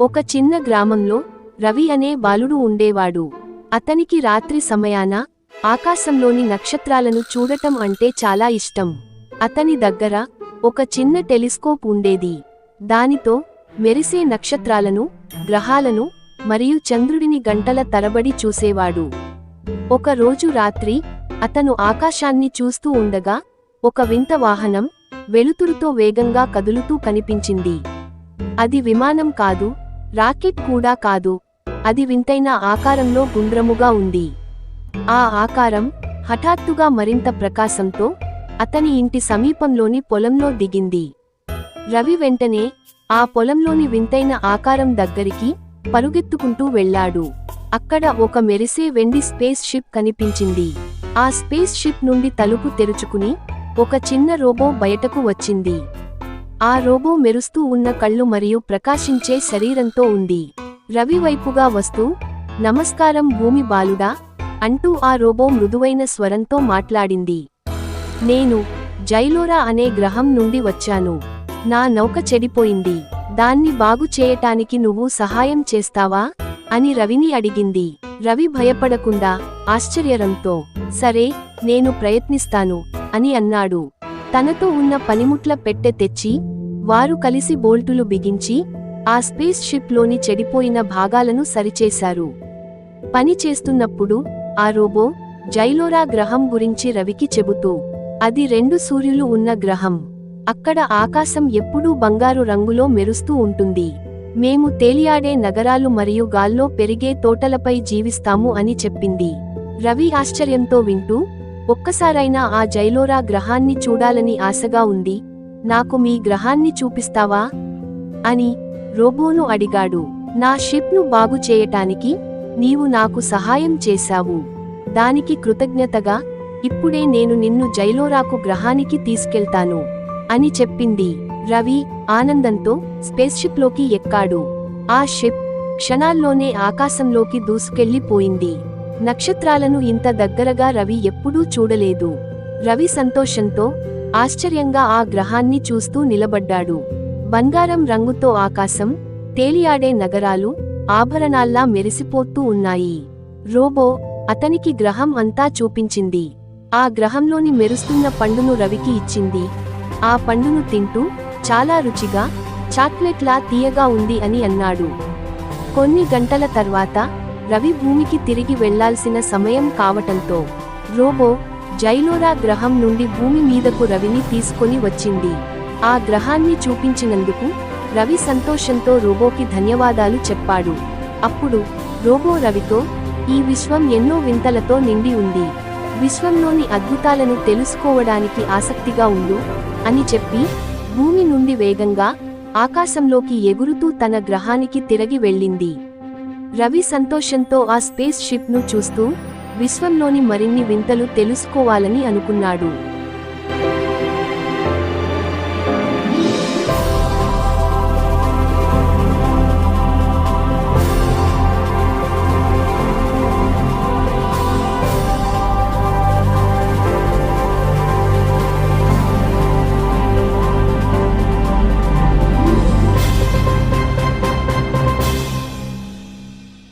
ఒక చిన్న గ్రామంలో రవి అనే బాలుడు ఉండేవాడు. అతనికి రాత్రి సమయాన ఆకాశంలోని నక్షత్రాలను చూడటం అంటే చాలా ఇష్టం. అతని దగ్గర ఒక చిన్న టెలిస్కోప్ ఉండేది. దానితో మెరిసే నక్షత్రాలను గ్రహాలను మరియు చంద్రుడిని గంటల తరబడి చూసేవాడు. ఒక రోజు రాత్రి అతను ఆకాశాన్ని చూస్తూ ఉండగా ఒక వింత వాహనం వెలుతురుతో వేగంగా కదులుతూ కనిపించింది. అది విమానం కాదు రాకెట్ కూడా కాదు. అది వింతైన ఆకారంలో గుండ్రముగా ఉంది. ఆ ఆకారం హఠాత్తుగా మరింత ప్రకాశంతో అతని ఇంటి సమీపంలోని పొలంలో దిగింది. రవి వెంటనే ఆ పొలంలోని వింతైన ఆకారం దగ్గరికి పరుగెత్తుకుంటూ వెళ్ళాడు. అక్కడ ఒక మెరిసే వెండి స్పేస్ షిప్ కనిపించింది. ఆ స్పేస్ షిప్ నుండి తలుపు తెరుచుకుని ఒక చిన్న రోబో బయటకు వచ్చింది. ఆ రోబో మెరుస్తూ ఉన్న కళ్ళు మరియు ప్రకాశించే శరీరంతో ఉంది. రవి వైపుగా వస్తూ నమస్కారం భూమి బాలుడా అంటూ ఆ రోబో మృదువైన స్వరంతో మాట్లాడింది. నేను జైలోరా అనే గ్రహం నుండి వచ్చాను. నా నౌక చెడిపోయింది. దాన్ని బాగు చేయటానికి నువ్వు సహాయం చేస్తావా? అని రవిని అడిగింది. రవి భయపడకుండా ఆశ్చర్యరంతో సరే నేను ప్రయత్నిస్తాను అని అన్నాడు. తనతో ఉన్న పనిముట్ల పెట్టె తెచ్చి వారు కలిసి బోల్టులు బిగించి ఆ స్పేస్ షిప్లోని చెడిపోయిన భాగాలను సరిచేశారు. పని చేస్తున్నప్పుడు ఆ రోబో జైలోరా గ్రహం గురించి రవికి చెబుతూ అది రెండు సూర్యులు ఉన్న గ్రహం. అక్కడ ఆకాశం ఎప్పుడూ బంగారు రంగులో మెరుస్తూ ఉంటుంది. మేము తేలియాడే నగరాలు మరియు గాల్లో పెరిగే తోటలపై జీవిస్తాము అని చెప్పింది. రవి ఆశ్చర్యంతో వింటూ ఒక్కసారైనా ఆ జైలోరా గ్రహాన్ని చూడాలని ఆశగా ఉంది. నాకు మీ గ్రహాన్ని చూపిస్తావా? అని రోబోను అడిగాడు. నా షిప్ను బాగు చేయటానికి నీవు నాకు సహాయం చేశావు. దానికి కృతజ్ఞతగా ఇప్పుడే నేను నిన్ను జైలోరాకు గ్రహానికి తీసుకెళ్తాను అని చెప్పింది. రవి ఆనందంతో స్పేస్షిప్లోకి ఎక్కాడు. ఆ షిప్ క్షణాల్లోనే ఆకాశంలోకి దూసుకెళ్ళిపోయింది నక్షత్రాలను ఇంత దగ్గరగా రవి ఎప్పుడూ చూడలేదు. రవి సంతోషంతో ఆశ్చర్యంగా ఆ గ్రహాన్ని చూస్తూ నిలబడ్డాడు. బంగారం రంగుతో ఆకాశం తేలియాడే నగరాలు ఆభరణాల్లా మెరిసిపోతూ ఉన్నాయి. రోబో అతనికి గ్రహం అంతా చూపించింది. ఆ గ్రహంలోని మెరుస్తున్న పండును రవికి ఇచ్చింది. ఆ పండును తింటూ చాలా రుచిగా చాక్లెట్లా తీయగా ఉంది అని అన్నాడు. కొన్ని గంటల తర్వాత రవి భూమికి తిరిగి వెళ్ళాల్సిన సమయం కావటంతో రోబో జైలోరా గ్రహం నుండి భూమి మీదకు రవిని తీసుకొని వచ్చింది. ఆ గ్రహాన్ని చూపించినందుకు రవి సంతోషంతో రోబోకి ధన్యవాదాలు చెప్పాడు. అప్పుడు రోబో రవితో ఈ విశ్వం ఎన్నో వింతలతో నిండి ఉంది. విశ్వంలోని అద్భుతాలను తెలుసుకోవడానికి ఆసక్తిగా ఉండు అని చెప్పి భూమి నుండి వేగంగా ఆకాశంలోకి ఎగురుతూ తన గ్రహానికి తిరిగి వెళ్ళింది. రవి సంతోషంతో ఆ స్పేస్ షిప్ను చూస్తూ విశ్వంలోని మరిన్ని వింతలు తెలుసుకోవాలని అనుకున్నాడు.